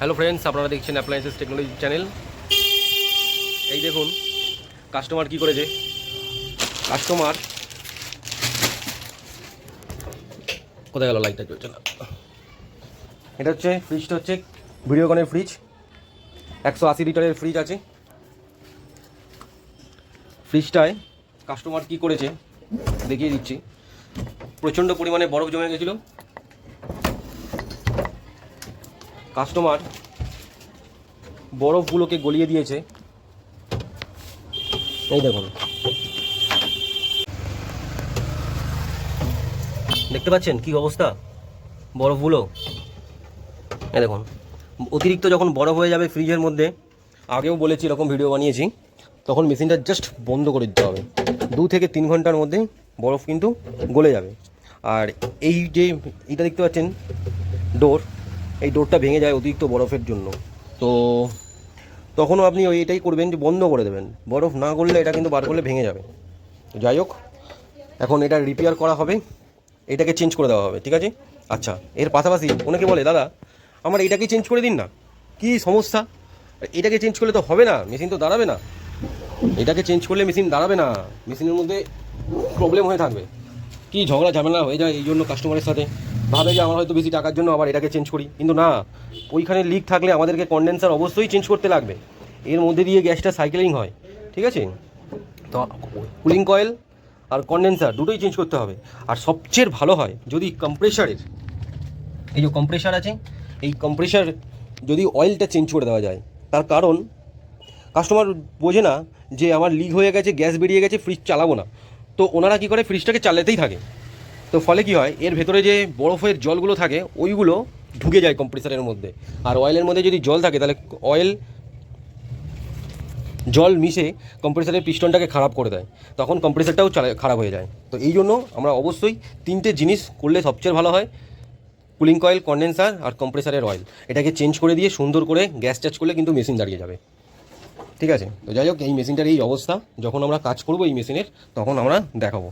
Hello friends আপনারা দেখছেন appliances technology channel এই দেখুন কাস্টমার কি করেছে? কাস্টমার কোথায় গেল লাইটটা চলছে না এটা হচ্ছে ফ্রিজটা হচ্ছে ভিডিওকনের ফ্রিজ একশো আশি লিটারের ফ্রিজ আছে। ফ্রিজটায় কাস্টমার কি করেছে? দেখিয়ে দিচ্ছি। প্রচণ্ড পরিমাণে বরফ জমে গেছিল। কাস্টমার বরফগুলোকে গলিয়ে দিয়েছে। এই দেখুন। দেখতে পাচ্ছেন কি অবস্থা? বরফগুলো? এই দেখুন। অতিরিক্ত যখন বরফ হয়ে যাবে ফ্রিজের মধ্যে, আগেও বলেছি এরকম ভিডিও বানিয়েছি, তখন মেশিনটা জাস্ট বন্ধ করে দিতে হবে। দু থেকে তিন ঘণ্টার মধ্যে বরফ কিন্তু গলে যাবে। আর এই যে এটা দেখতে পাচ্ছেন ডোর এই ডোরটা ভেঙে যায় অতিরিক্ত বরফের জন্য। তো তখনও আপনি ওই এটাই করবেন যে বন্ধ করে দেবেন। বরফ না করলে এটা কিন্তু বার করলে ভেঙে যাবে। যাই হোক, এখন এটা রিপেয়ার করা হবে। এটাকে চেঞ্জ করে দেওয়া হবে, ঠিক আছে? আচ্ছা এর পাশাপাশি অনেকে বলে, দাদা, আমার এটাকে চেঞ্জ করে দিন না। কি সমস্যা? এটাকে চেঞ্জ করলে তো হবে না মেশিন তো দাঁড়াবে না। এটাকে চেঞ্জ করলে মেশিন দাঁড়াবে না। মেশিনের মধ্যে প্রবলেম হয়ে থাকবে। কি ঝগড়া ঝামেলা হয়ে যায় এই জন্য কাস্টমারের সাথে। ভাবে যে আমার হয়তো বেশি টাকার জন্য আবার এটাকে চেঞ্জ করি। কিন্তু না, ওইখানে লিক থাকলে আমাদেরকে কন্ডেন্সার অবশ্যই চেঞ্জ করতে লাগবে। এর মধ্যে দিয়ে গ্যাসটা সাইকেলিং হয়, ঠিক আছে? তো কুলিং কয়েল আর কন্ডেন্সার দুটোই চেঞ্জ করতে হবে। আর সবচেয়ে ভালো হয়, যদি কম্প্রেসারের এই যে কম্প্রেসার আছে, এই কম্প্রেসার যদি অয়েলটা চেঞ্জ করে দেওয়া যায়, তার কারণ কাস্টমার বোঝে না যে আমার লিক হয়ে গেছে গ্যাস বেরিয়ে গেছে ফ্রিজ চালাবো না। তো ওনারা কী করে ফ্রিজটাকে চালাতেই থাকে। তো ফলে কি হয়, এর ভেতরে যে বরফের জলগুলো থাকে, ওইগুলো ঢুকে যায় কম্প্রেসারের মধ্যে। আর অয়েলের মধ্যে যদি জল থাকে, তাহলে অয়েল জল মিশে কম্প্রেসারের পিস্টনটাকে খারাপ করে দেয়। তখন কম্প্রেসারটাও খারাপ হয়ে যায়। তো এই জন্য আমরা অবশ্যই তিনটে জিনিস করলে সবচেয়ে ভালো হয় কুলিং কয়েল কন্ডেন্সার আর কম্প্রেসারের অয়েল এটাকে চেঞ্জ করে দিয়ে সুন্দর করে গ্যাস চার্জ করলে কিন্তু মেশিন দাঁড়িয়ে যাবে। ঠিক আছে? তো যাই হোক, এই মেশিনটার এই অবস্থা। যখন আমরা কাজ করব এই মেশিনের তখন আমরা দেখাবো।